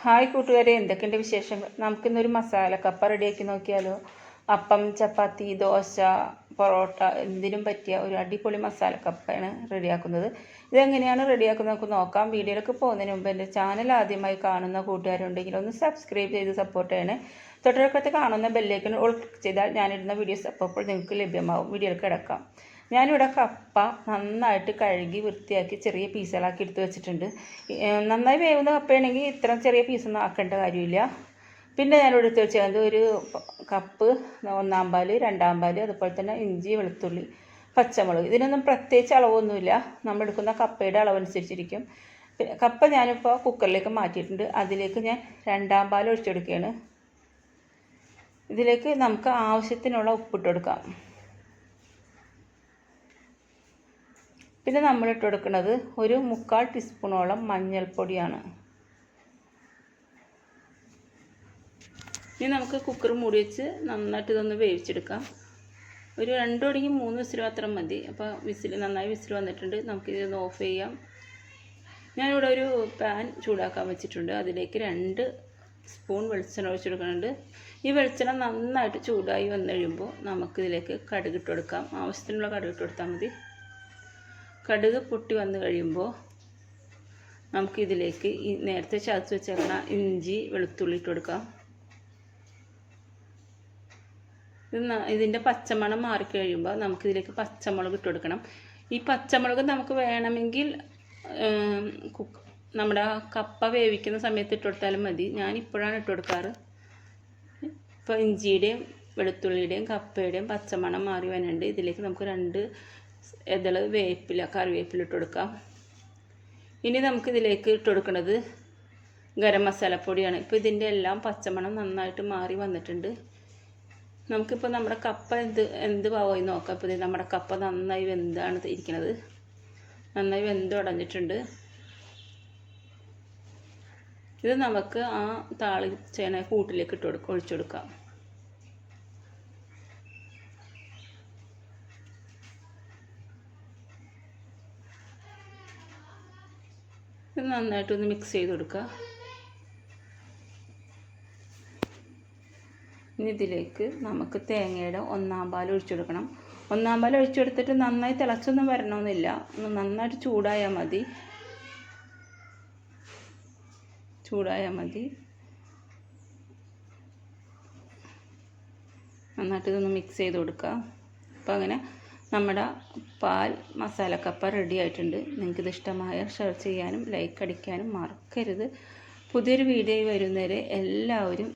Hi കൂട്ടുകാരെ എന്തൊക്കെയുണ്ട് വിശേഷങ്ങൾ? നമുക്കിന്നൊരു മസാല കപ്പ റെഡിയാക്കി നോക്കിയാലോ. അപ്പം ചപ്പാത്തി ദോശ പൊറോട്ട എന്തിനും പറ്റിയ ഒരു അടിപൊളി മസാല കപ്പയാണ് റെഡിയാക്കുന്നത്. ഇതെങ്ങനെയാണ് റെഡിയാക്കുന്നത് നോക്കാം. വീഡിയോയിലേക്ക് പോകുന്നതിന് മുമ്പ് എന്റെ ചാനൽ ആദ്യമായി കാണുന്ന കൂട്ടുകാരുണ്ടെങ്കിൽ ഒന്ന് സബ്സ്ക്രൈബ് ചെയ്ത് സപ്പോർട്ട് ചെയ്യണേ. തൊട്ടടുക്കത്ത് കാണുന്ന ബെല്ലേക്കൻ ഓൾ ക്ലിക്ക് ചെയ്താൽ ഞാനിടുന്ന വീഡിയോസ് അപ്പോൾ നിങ്ങൾക്ക് ലഭ്യമാവും. വീഡിയോയിലേക്ക് കിടക്കാം. ഞാനിവിടെ കപ്പ നന്നായിട്ട് കഴുകി വൃത്തിയാക്കി ചെറിയ പീസുകളാക്കി എടുത്ത് വെച്ചിട്ടുണ്ട്. നന്നായി വേവുന്ന കപ്പയാണെങ്കിൽ ഇത്ര ചെറിയ പീസൊന്നും ആക്കേണ്ട കാര്യമില്ല. പിന്നെ ഞാൻ എടുത്ത് വെച്ചത് ഒരു കപ്പ് ഒന്നാം പാൽ രണ്ടാം പാൽ അതുപോലെ തന്നെ ഇഞ്ചി വെളുത്തുള്ളി പച്ചമുളക്. ഇതിനൊന്നും പ്രത്യേകിച്ച് അളവൊന്നുമില്ല. നമ്മൾ എടുക്കുന്ന കപ്പയുടെ അളവനുസരിച്ചിരിക്കും. കപ്പ ഞാനിപ്പോൾ കുക്കറിലേക്ക് മാറ്റിയിട്ടുണ്ട്. അതിലേക്ക് ഞാൻ രണ്ടാം പാൽ ഒഴിച്ചെടുക്കുകയാണ്. ഇതിലേക്ക് നമുക്ക് ആവശ്യത്തിനുള്ള ഉപ്പിട്ട് കൊടുക്കാം. പിന്നെ നമ്മൾ കൊടുക്കുന്നത് ഒരു മുക്കാൽ ടീസ്പൂണോളം മഞ്ഞൾപ്പൊടിയാണ്. ഇനി നമുക്ക് കുക്കർ മൂടി വെച്ച് നന്നായിട്ട് ഇതൊന്ന് വേവിച്ചെടുക്കാം. ഒരു രണ്ടു മണിക്ക് മൂന്ന് വിസിൽ മാത്രം മതി. അപ്പോൾ വിസിൽ നന്നായി വിസിൽ വന്നിട്ടുണ്ട്. നമുക്ക് നമുക്കിതൊന്ന് ഓഫ് ചെയ്യാം. ഞാനിവിടെ ഒരു പാൻ ചൂടാക്കാൻ വെച്ചിട്ടുണ്ട്. അതിലേക്ക് രണ്ട് സ്പൂൺ വെളിച്ചെണ്ണ ഒഴിച്ചെടുക്കുന്നുണ്ട് ഈ വെളിച്ചെണ്ണ നന്നായിട്ട് ചൂടായി വന്നു കഴിയുമ്പോൾ നമുക്കിതിലേക്ക് കടുക് ഇട്ട് കൊടുക്കാം. ആവശ്യത്തിനുള്ള കടുക് ഇട്ട് കൊടുത്താൽ മതി. കടുക് പൊട്ടി വന്നു കഴിയുമ്പോൾ നമുക്കിതിലേക്ക് ഈ നേരത്തെ ചതച്ച് വെച്ചേക്കുന്ന ഇഞ്ചി വെളുത്തുള്ളി ഇട്ട് കൊടുക്കാം. ഇതിന്റെ പച്ചമണം മാറിക്കഴിയുമ്പോൾ നമുക്കിതിലേക്ക് പച്ചമുളക് ഇട്ട് കൊടുക്കണം. ഈ പച്ചമുളക് നമുക്ക് വേണമെങ്കിൽ കുക്ക് നമ്മുടെ കപ്പ വേവിക്കുന്ന സമയത്ത് ഇട്ട് കൊടുത്താലും മതി. ഞാൻ ഇപ്പോഴാണ് ഇട്ട് കൊടുക്കാറ്. ഇപ്പോൾ ഇഞ്ചിയുടെയും വെളുത്തുള്ളിയുടെയും കപ്പയുടെയും പച്ചമണം മാറി വരുന്നുണ്ട് ഇതിലേക്ക് നമുക്ക് രണ്ട് ഇതൾ വേപ്പില കറിവേപ്പില ഇട്ട് കൊടുക്കാം. ഇനി നമുക്ക് ഇതിലേക്ക് ഇട്ട് കൊടുക്കുന്നത് ഗരം മസാലപ്പൊടിയാണ്. ഇപ്പോൾ ഇതിന്റെ എല്ലാം പച്ചമണം നന്നായിട്ട് മാറി വന്നിട്ടുണ്ട്. നമുക്കിപ്പോൾ നമ്മുടെ കപ്പ എന്ത് എന്ത് പാവമായി നോക്കാം. ഇപ്പോൾ നമ്മുടെ കപ്പ നന്നായി വെന്താണ് ഇരിക്കുന്നത് നന്നായി വെന്ത് ഉടഞ്ഞിട്ടുണ്ട്. ഇത് നമുക്ക് ആ താളി ചേന കൂട്ടിലേക്ക് ഇട്ട് കൊടുക്കാം ഒഴിച്ചു കൊടുക്കാം. ഇത് നന്നായിട്ടൊന്ന് മിക്സ് ചെയ്ത് കൊടുക്കുക ഇനി ഇതിലേക്ക് നമുക്ക് തേങ്ങയുടെ ഒന്നാം പാൽ ഒഴിച്ചു കൊടുക്കണം. ഒന്നാം പാൽ ഒഴിച്ചു കൊടുത്തിട്ട് നന്നായി തിളച്ചൊന്നും വരണമെന്നില്ല. ഒന്ന് നന്നായിട്ട് ചൂടായാൽ മതി. ചൂടായാൽ മതി. നന്നായിട്ട് ഇതൊന്ന് മിക്സ് ചെയ്ത് കൊടുക്കുക. അപ്പോൾ അങ്ങനെ നമ്മുടെ പാൽ മസാലക്കപ്പ റെഡി ആയിട്ടുണ്ട്. നിങ്ങൾക്കിത് ഇഷ്ടമായ ഷെയർ ചെയ്യാനും ലൈക്ക് അടിക്കാനും മറക്കരുത്. പുതിയൊരു വീഡിയോ വരുന്നവരെ എല്ലാവരും